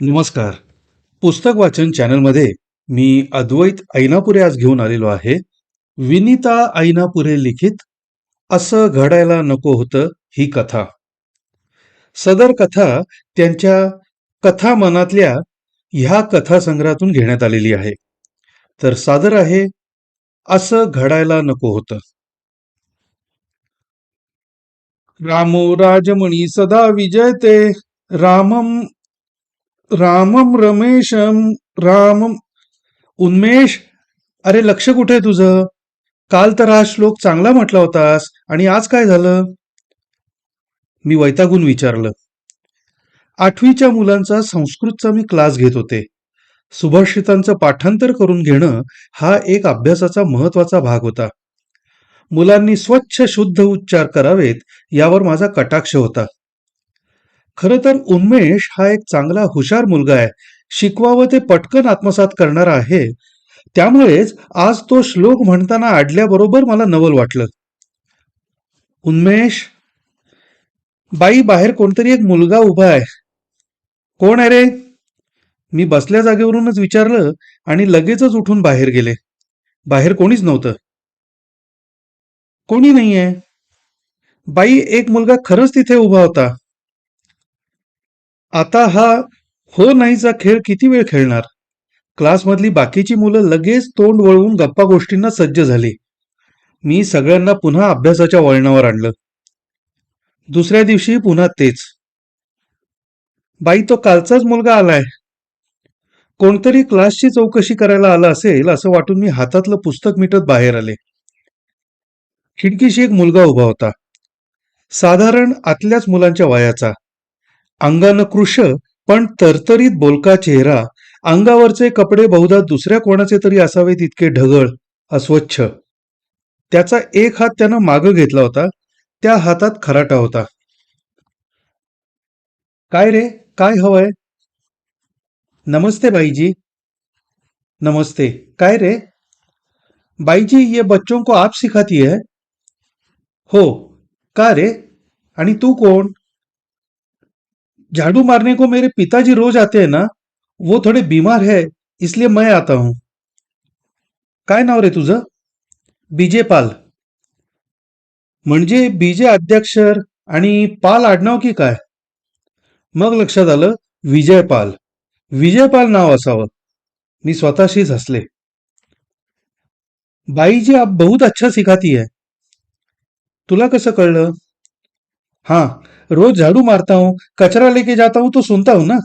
नमस्कार. पुस्तक वाचन चॅनलमध्ये मी अद्वैत ऐनापुरे आज घेऊन आलेलो आहे. विनिता ऐनापुरे लिखित असं घडायला नको होतं ही कथा. सदर कथा त्यांच्या कथा मनातल्या ह्या कथासंग्रहातून घेण्यात आलेली आहे. तर सादर आहे असं घडायला नको होतं. रामो राजमणी सदा विजयते रामम रामम रमेशम रामम उन्मेष अरे लक्ष कुठे आहे तुझं? काल तर हा श्लोक चांगला म्हटला होतास आणि आज काय झालं? मी वैतागून विचारलं. आठवीच्या मुलांचा संस्कृतचा मी क्लास घेत होते. सुभाषितांचं पाठांतर करून घेणं हा एक अभ्यासाचा महत्त्वाचा भाग होता. मुलांनी स्वच्छ शुद्ध उच्चार करावेत यावर माझा कटाक्ष होता. खरं तर उन्मेष हा एक चांगला हुशार मुलगा आहे. शिकवावं ते पटकन आत्मसात करणारा आहे. त्यामुळेच आज तो श्लोक म्हणताना आडल्याबरोबर मला नवल वाटलं. उन्मेष बाई बाहेर कोणतरी एक मुलगा उभा आहे. कोण आहे रे? मी बसल्या जागेवरूनच विचारलं आणि लगेचच उठून बाहेर गेले. बाहेर कोणीच नव्हतं. कोणी नाहीये. बाई एक मुलगा खरंच तिथे उभा होता. आता हा हो नाहीचा खेळ किती वेळ खेळणार? क्लासमधली बाकीची मुलं लगेच तोंड वळवून गप्पा गोष्टींना सज्ज झाली. मी सगळ्यांना पुन्हा अभ्यासाच्या वळणावर आणलं. दुसऱ्या दिवशी पुन्हा तेच. बाई तो कालचाच मुलगा आलाय. कोणतरी क्लासची चौकशी करायला आला असेल असं वाटून मी हातातलं पुस्तक मिटत बाहेर आले. खिडकीशी एक मुलगा उभा होता. साधारण आतल्याच मुलांच्या वयाचा. अंगानं कृश पण तरतरीत बोलका चेहरा अंगावरचे कपडे बहुधा दुसऱ्या कोणाचे तरी असावेत इतके ढगळ अस्वच्छ. त्याचा एक हात त्यानं मागं घेतला होता त्या हातात खराटा होता. काय रे? काय हवंय? नमस्ते बाईजी. नमस्ते. काय रे? बाईजी ये बच्चों को आप सिखाती है? हो. का रे? आणि तू कोण? झाड़ू मारने को मेरे पिताजी रोज आते हैं ना वो थोड़े बीमार है इसलिए मैं आता हूं। काय नाव रे तुझं? बीजे पाल म्हणजे बीजे अध्यक्षर आणि पाल आडनाव की काय? मग लक्षात आलं विजयपाल. विजयपाल नाव असावं. मी स्वतःशीच हसले. बाईजी आप बहुत अच्छा सिखाती है. तुला कसं कळलं? हाँ रोज झाड़ू मारता हूं कचरा लेके जाता हूं तो सुनता हूं ना।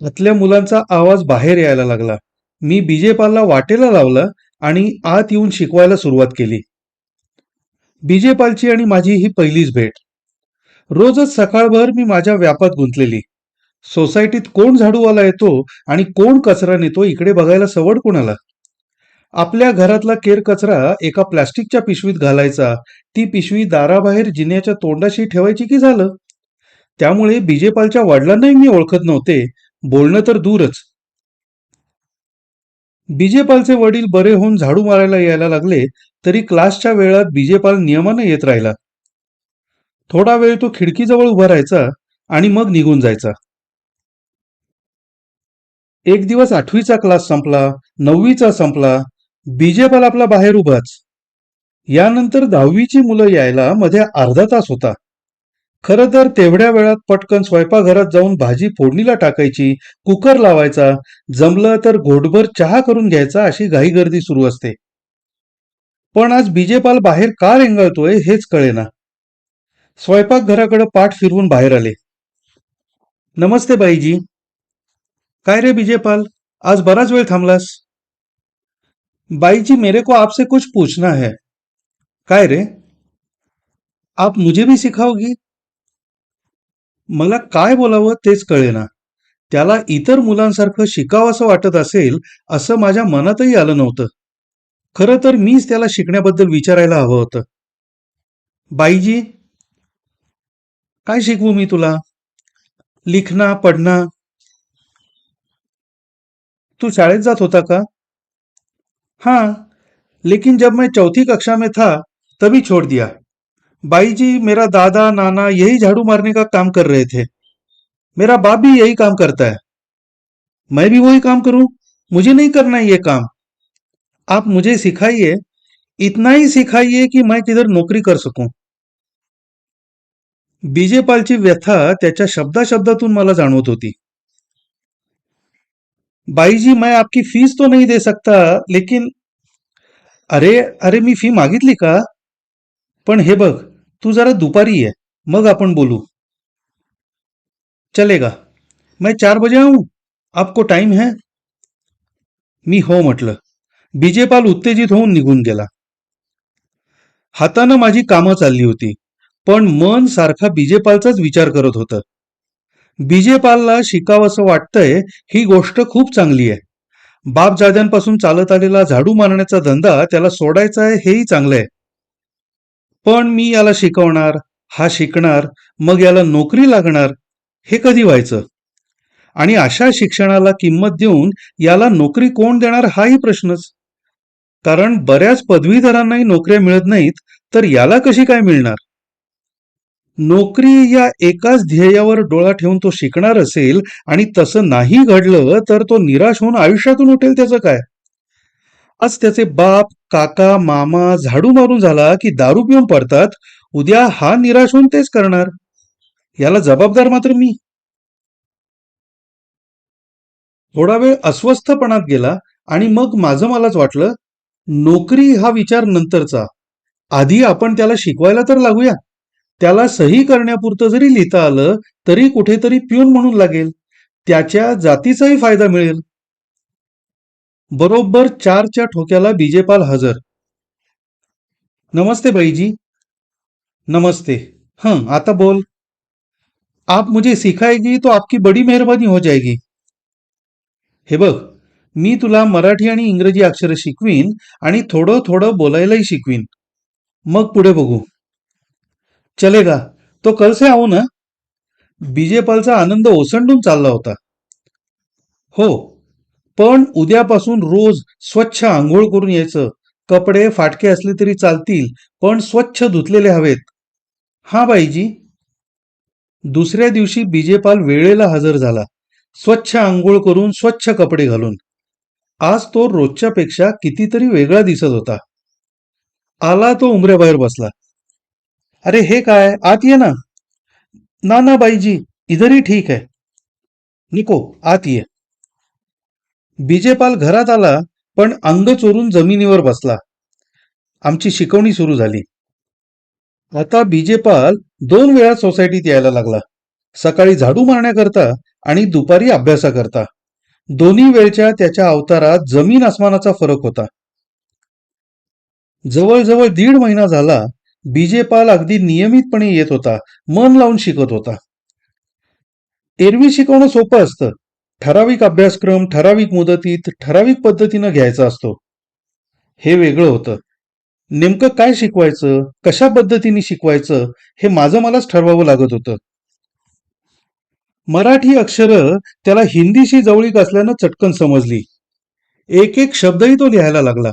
आतल्या मुलांचा आवाज बाहेर यायला लागला. मी बीजेपालला वाटेला लावलं आणि आत येऊन शिकवायला सुरुवात केली. बीजेपालची आणि माझी ही पहिलीच भेट. रोजच सकाळभर मी माझ्या व्यापात गुंतलेली. सोसायटीत कोण झाडूवाला येतो आणि कोण कचरा नेतो इकडे बघायला सवड कोणाला? आपल्या घरातला केर कचरा एका प्लास्टिकच्या पिशवीत घालायचा. ती पिशवी दाराबाहेर जिन्याच्या तोंडाशी ठेवायची की झालं? त्यामुळे बीजेपालच्या वडिलांनाही मी ओळखत नव्हते. बोलणं तर दूरच. बीजेपालचे वडील बरे होऊन झाडू मारायला यायला लागले तरी क्लासच्या वेळात बीजेपाल नियमानं येत राहिला. थोडा वेळ तो खिडकीजवळ उभा राहायचा आणि मग निघून जायचा. एक दिवस आठवीचा क्लास संपला नववीचा संपला बीजेपाल आपला बाहेर उभाच. यानंतर दहावीची मुलं यायला मध्ये अर्धा तास होता. खरं तर तेवढ्या वेळात पटकन स्वयंपाकघरात जाऊन भाजी फोडणीला टाकायची कुकर लावायचा जमलं तर घोटभर चहा करून घ्यायचा अशी घाईगर्दी सुरू असते. पण आज बीजेपाल बाहेर का रेंगाळतोय हेच कळेना. स्वयंपाकघराकडे पाठ फिरवून बाहेर आले. नमस्ते बाईजी. काय रे बीजेपाल? आज बराच वेळ थांबलास? बाईजी मेरे को आपसे कुछ पूछना है। काय रे? आप मुझे भी सिखाओगी? मला काय बोलावं तेच कळेना। त्याला इतर मुलांसारखं शिकावंसं वाटत असेल असं माझ्या मनातही आलं नव्हतं. खरं तर मीच त्याला शिकण्याबद्दल विचारायला हवं होतं. बाईजी काय शिकवू मी तुला? लिखना पढ़ना. तू शाळेत जात होता का? हाँ लेकिन जब मैं चौथी कक्षा में था, तभी छोड़ दिया। बाई जी मेरा दादा, नाना यही झाड़ू मारने का काम कर रहे थे। मेरा बाप भी यही काम करता है। मैं भी वही काम करूँ? मुझे नहीं करना ये काम। आप मुझे सिखाइए, इतना ही सिखाइए की मैं किधर नोकरी कर सकूँ। बीजेपालची व्यथा त्याच्या शब्दाशब्दातून मला जाणवत होती। भाई जी मैं आपकी फीस तो नहीं दे सकता लेकिन अरे अरे मी फी मागितली का? पण हे बघ तू जरा दुपारी ये मग आपण बोलू. चलेगा. मैं चार बजे आऊं? आपको टाइम है? मी हो म्हटलं. बीजेपाल उत्तेजित होऊन निघून गेला. हातानं माझी कामं चालली होती पण मन सारखा बीजेपालचाच विचार करत होतं. बीजेपालला शिकावंसं वाटतंय ही गोष्ट खूप चांगली आहे. बापजाद्यांपासून चालत आलेला झाडू मारण्याचा धंदा त्याला सोडायचा आहे हेही चांगलं आहे. पण मी याला शिकवणार हा शिकणार मग याला नोकरी लागणार हे कधी व्हायचं? आणि अशा शिक्षणाला किंमत देऊन याला नोकरी कोण देणार हाही प्रश्नच. कारण बऱ्याच पदवीधरांनाही नोकऱ्या मिळत नाहीत तर याला कशी काय मिळणार? नोकरी या एकाच ध्येयावर डोळा ठेवून तो शिकणार असेल आणि तसं नाही घडलं तर तो निराश होऊन आयुष्यातून उठेल त्याचं काय? आज त्याचे बाप काका मामा झाडू मारून झाला की दारू पिऊन पडतात उद्या हा निराश होऊन तेच करणार. याला जबाबदार मात्र मी. थोडा वेळ अस्वस्थपणात गेला आणि मग माझं मलाच वाटलं नोकरी हा विचार नंतरचा. आधी आपण त्याला शिकवायला तर लागूया. त्याला सही करण्यापुरतं जरी लिहिता आलं तरी कुठेतरी प्यून म्हणून लागेल. त्याच्या जातीचाही फायदा मिळेल. बरोबर चारच्या ठोक्याला बीजेपाल हजर. नमस्ते भाईजी नमस्ते. हं आता बोल. आप मुझे सिखाएगी तो आपकी बड़ी मेहरबानी हो जाएगी. हे बघ मी तुला मराठी आणि इंग्रजी अक्षर शिकवीन आणि थोडं थोडं बोलायलाही शिकवीन. मग पुढे बघू. चलेगा। तो कल से आऊ ना। बीजेपालचा आनंद ओसंडून चालला होता। हो पण उद्यापासून रोज स्वच्छ आंघोळ करून यायचं. कपडे फाटके असले तरी चालतील पण स्वच्छ धुतलेले हवेत. हा बाईजी. दुसऱ्या दिवशी बीजेपाल वेळेला हजर झाला. स्वच्छ आंघोळ करून स्वच्छ कपडे घालून. आज तो रोजच्या पेक्षा कितीतरी वेगळा दिसत होता. आला तो उमऱ्याबाहेर बसला. अरे हे काय? आत ये ना. ना ना बाईजी इधरही ठीक आहे निको आत ये. बीजेपाल घरात आला पण अंग चोरून जमिनीवर बसला. आमची शिकवणी सुरू झाली. आता बीजेपाल दोन वेळा सोसायटीत यायला लागला. सकाळी झाडू मारण्याकरता आणि दुपारी अभ्यासाकरता. दोन्ही वेळच्या त्याच्या अवतारात जमीन आसमानाचा फरक होता. जवळजवळ दीड महिना झाला बीजेपाल अगदी नियमितपणे येत होता मन लावून शिकत होता. एरवी शिकवणं सोपं असतं. ठराविक अभ्यासक्रम ठराविक मुदतीत ठराविक पद्धतीनं घ्यायचा असतो. हे वेगळं होतं. नेमकं काय शिकवायचं कशा पद्धतीने शिकवायचं हे माझं मलाच ठरवावं लागत होतं. मराठी अक्षरं त्याला हिंदीशी जवळीक असल्यानं चटकन समजली. एक एक शब्दही तो लिहायला लागला.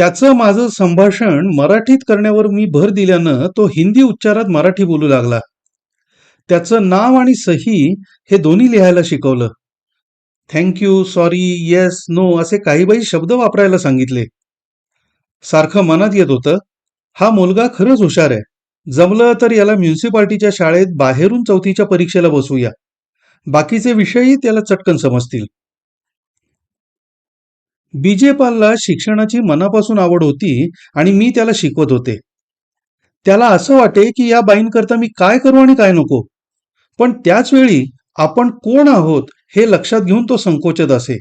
त्याचं माझं संभाषण मराठीत करण्यावर मी भर दिल्यानं तो हिंदी उच्चारात मराठी बोलू लागला. त्याचं नाव आणि सही हे दोन्ही लिहायला शिकवलं. थँक्यू सॉरी येस नो असे काही बाई शब्द वापरायला सांगितले. सारखं मनात येत होतं हा मुलगा खरंच हुशार आहे. जमलं तर याला म्युन्सिपाल्टीच्या शाळेत बाहेरून चौथीच्या परीक्षेला बसूया बाकीचे विषयही त्याला चटकन समजतील. बीजेपालला शिक्षणाची मनापासून आवड होती आणि मी त्याला शिकवत होते. त्याला असं वाटे की या बाईंकरता मी काय करू आणि काय नको? पण त्याच वेळी आपण कोण आहोत हे लक्षात घेऊन तो संकोचत असे.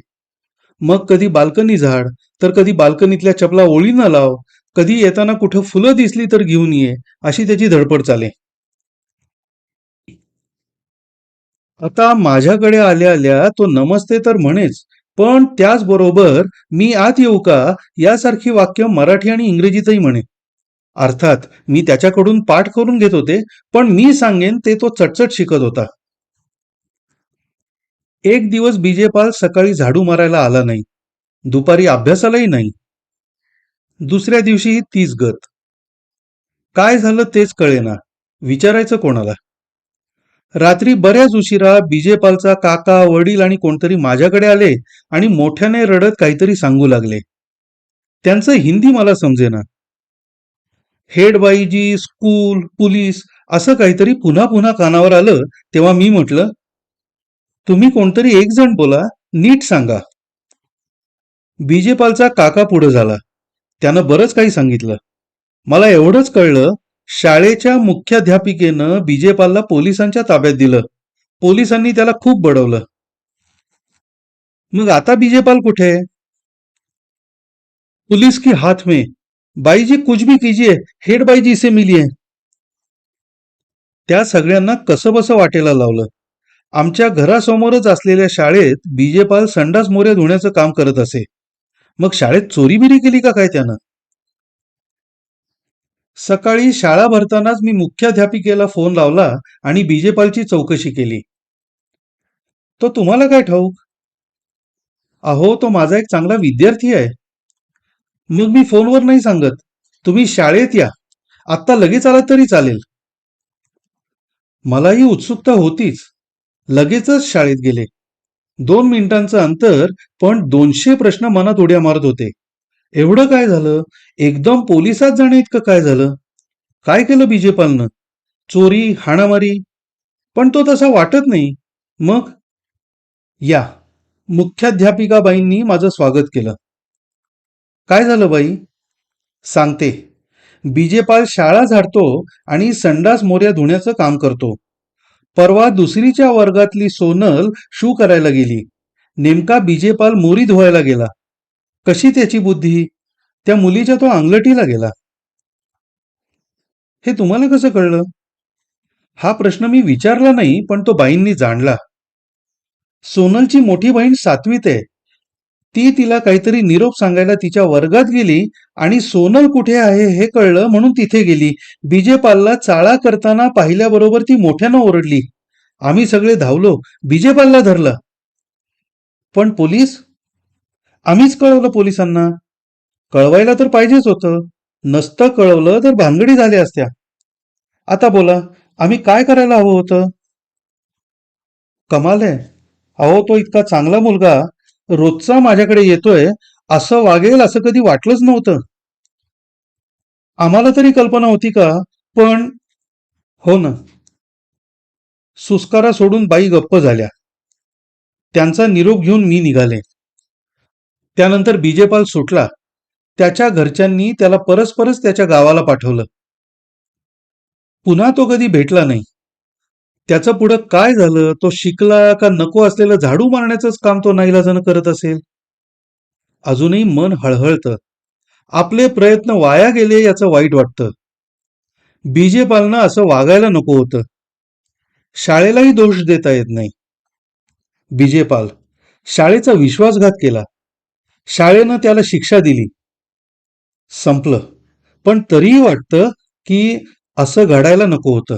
मग कधी बाल्कनी झाड तर कधी बाल्कनीतल्या चपला ओळीनं लाव कधी येताना कुठं फुलं दिसली तर घेऊन ये अशी त्याची धडपड चाले. आता माझ्याकडे आल्या आल्या तो नमस्ते तर म्हणेच पण त्याचबरोबर मी आत येऊ का यासारखी वाक्य मराठी आणि इंग्रजीतही म्हणे अर्थात मी त्याच्याकडून पाठ करून घेत होते पण मी सांगेन ते तो चटचट शिकत होता. एक दिवस बीजेपाल सकाळी झाडू मारायला आला नाही. दुपारी अभ्यासालाही नाही. दुसऱ्या दिवशी तीच गत. काय झालं तेच कळेना. विचारायचं कोणाला? रात्री बऱ्याच उशिरा बिजेपालचा काका वडील आणि कोणतरी माझ्याकडे आले आणि मोठ्याने रडत काहीतरी सांगू लागले. त्यांचं हिंदी मला समजेना. हेडबाईजी स्कूल पोलीस असं काहीतरी पुन्हा पुन्हा कानावर आलं तेव्हा मी म्हटलं तुम्ही कोणतरी एक जण बोला नीट सांगा. बिजेपालचा काका पुढे झाला. त्यानं बरंच काही सांगितलं. मला एवढंच कळलं शाळेच्या मुख्याध्यापिकेनं बिजेपालला पोलिसांच्या ताब्यात दिलं. पोलिसांनी त्याला खूप बडवलं. मग आता बिजेपाल कुठे आहे? पुलिस की हाथ में? बाई जी कुछ भी कीजिए. हेड बाई जी से मिलिए. त्या सगळ्यांना कसं बसं वाटेला लावलं. आमच्या घरासमोरच असलेल्या शाळेत बिजेपाल संडास मोरे धुण्याचं काम करत असे. मग शाळेत चोरी बिरी केली का काय त्यानं? सकाळी शाळा भरतानाच मी मुख्याध्यापिकेला फोन लावला आणि बीजेपालची चौकशी केली. तो तुम्हाला काय ठाऊक? अहो तो माझा एक चांगला विद्यार्थी आहे. मग मी फोनवर नाही सांगत. तुम्ही शाळेत या. आत्ता लगेच आलात तरी चालेल. मलाही उत्सुकता होतीच. लगेचच शाळेत गेले. दोन मिनिटांचं अंतर पण दोनशे प्रश्न मनात उड्या मारत होते. एवढं काय झालं? एकदम पोलिसात जाणे इतकं काय झालं? काय केलं बीजेपालनं चोरी हाणामारी? पण तो तसा वाटत नाही. मग? या. मुख्याध्यापिकाबाईंनी माझं स्वागत केलं. काय झालं बाई? सांगते. बीजेपाल शाळा झाडतो आणि संडास मोऱ्या धुण्याचं काम करतो. परवा दुसरीच्या वर्गातली सोनल शू करायला गेली. नेमका बीजेपाल मोरी धुवायला गेला. कशी त्याची बुद्धी? त्या मुलीच्या तो अंगलटीला गेला. हे तुम्हाला कसं कळलं? हा प्रश्न मी विचारला नाही पण तो बाईंनी जाणला. सोनलची मोठी बहीण सातवीत आहे. ती तिला काहीतरी निरोप सांगायला तिच्या वर्गात गेली आणि सोनल कुठे आहे हे कळलं म्हणून तिथे गेली. बिजेपालला चाळा करताना पाहिल्याबरोबर ती मोठ्यानं ओरडली. आम्ही सगळे धावलो. बिजेपालला धरलं. पण पोलीस? आम्हीच कळवलं पोलिसांना. कळवायला तर पाहिजेच होतं. नसतं कळवलं तर भानगडी झाल्या असत्या. आता बोला आम्ही काय करायला हवं होतं? कमाल आहे. अहो तो इतका चांगला मुलगा रोजचा माझ्याकडे येतोय असं वागेल असं कधी वाटलंच नव्हतं. आम्हाला तरी कल्पना होती का? पण हो ना. सुस्कारा सोडून बाई गप्प झाल्या. त्यांचा निरोप घेऊन मी निघाले. त्यानंतर बीजेपाल सुटला. त्याच्या घरच्यांनी त्याला परस्परच त्याच्या गावाला पाठवलं. पुन्हा तो कधी भेटला नाही. त्याचं पुढं काय झालं? तो शिकला का नको असलेलं झाडू मारण्याचंच काम तो नाईलाजानं करत असेल? अजूनही मन हळहळतं. आपले प्रयत्न वाया गेले याचं वाईट वाटतं. बीजेपालनं असं वागायला नको होतं. शाळेलाही दोष देता येत नाही. बीजेपाल शाळेचा विश्वासघात केला. शाळेनं त्याला शिक्षा दिली. संपलं. पण तरीही वाटतं की असं घडायला नको होतं.